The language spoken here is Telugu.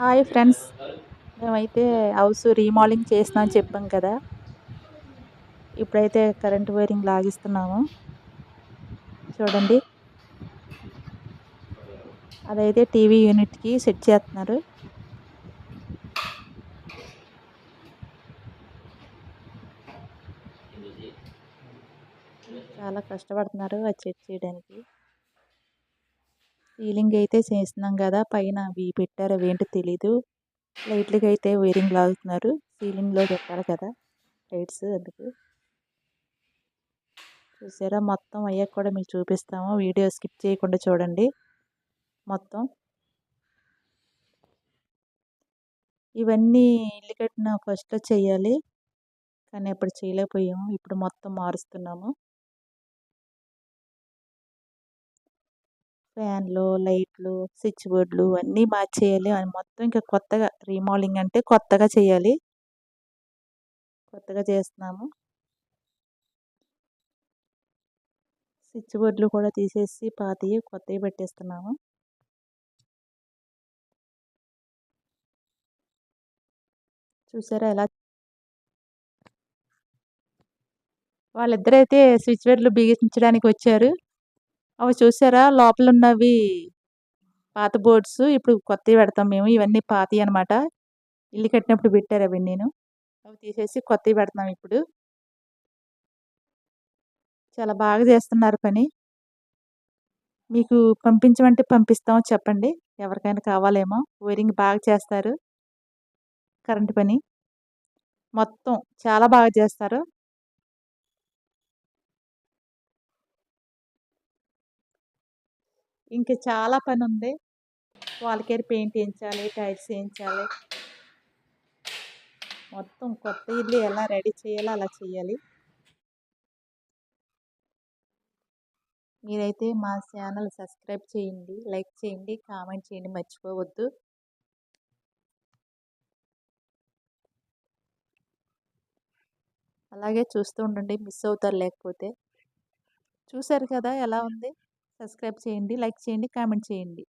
హాయ్ ఫ్రెండ్స్ మేమైతే హౌస్ రీమాలింగ్ చేసినా అని చెప్పాం కదా. ఇప్పుడైతే కరెంట్ వైరింగ్ లాగిస్తున్నాము. చూడండి. అదైతే టీవీ యూనిట్కి సెట్ చేస్తున్నారు. చాలా కష్టపడుతున్నారు అది సెట్ చేయడానికి. సీలింగ్ అయితే చేసినాం కదా! పైన అవి పెట్టారు అవి ఏంటో తెలీదు. లైట్లకి అయితే వైరింగ్ లాగుతున్నారు. సీలింగ్లో పెట్టాలి కదా! లైట్స్ అందుకు. చూసారా? మొత్తం అయ్యాక కూడా మీకు చూపిస్తాము. వీడియో స్కిప్ చేయకుండా చూడండి. మొత్తం. ఇవన్నీ ఇల్లు కట్టిన ఫస్ట్లో చేయాలి. కానీ అప్పుడు చేయలేకపోయాము. ఇప్పుడు మొత్తం మారుస్తున్నాము. ఫ్యాన్లు లైట్లు స్విచ్ బోర్డులు అన్నీ మార్చేయాలి అని మొత్తం ఇంకా కొత్తగా రీమాలింగ్ అంటే కొత్తగా చేయాలి. కొత్తగా చేస్తున్నాము. స్విచ్ బోర్డులు కూడా తీసేసి పాతవి కొత్తవి పెట్టేస్తున్నాము. చూసారా ఎలా వాళ్ళిద్దరైతే స్విచ్ బోర్డులు బిగించడానికి వచ్చారు. అవి చూసారా? లోపల ఉన్నవి పాత బోర్డ్స్. ఇప్పుడు కొత్తవి పెడతాం మేము. ఇవన్నీ పాతవి అనమాట ఇల్లు కట్టినప్పుడు పెట్టారు అవి నేను. అవి తీసేసి కొత్తవి పెడతాం ఇప్పుడు. చాలా బాగా చేస్తున్నారు పని. మీకు పంపించమంటే పంపిస్తాం. చెప్పండి. ఎవరికైనా కావాలేమో. వైరింగ్ బాగా చేస్తారు. కరెంటు పని. మొత్తం చాలా బాగా చేస్తారు. ఇంకా చాలా పని ఉంది వాల్కేర్ పెయింట్ వేయించాలి టైల్స్ వేయించాలి మొత్తం కొత్త ఇల్లు ఎలా రెడీ చేయాలో అలా చేయాలి. మీరైతే మా ఛానల్ సబ్స్క్రైబ్ చేయండి లైక్ చేయండి కామెంట్ చేయండి మర్చిపోవద్దు. అలాగే చూస్తూ ఉండండి మిస్ అవుతారు లేకపోతే. చూసారు కదా ఎలా ఉంది? సబ్స్క్రైబ్ చేయండి లైక్ చేయండి కామెంట్ చేయండి.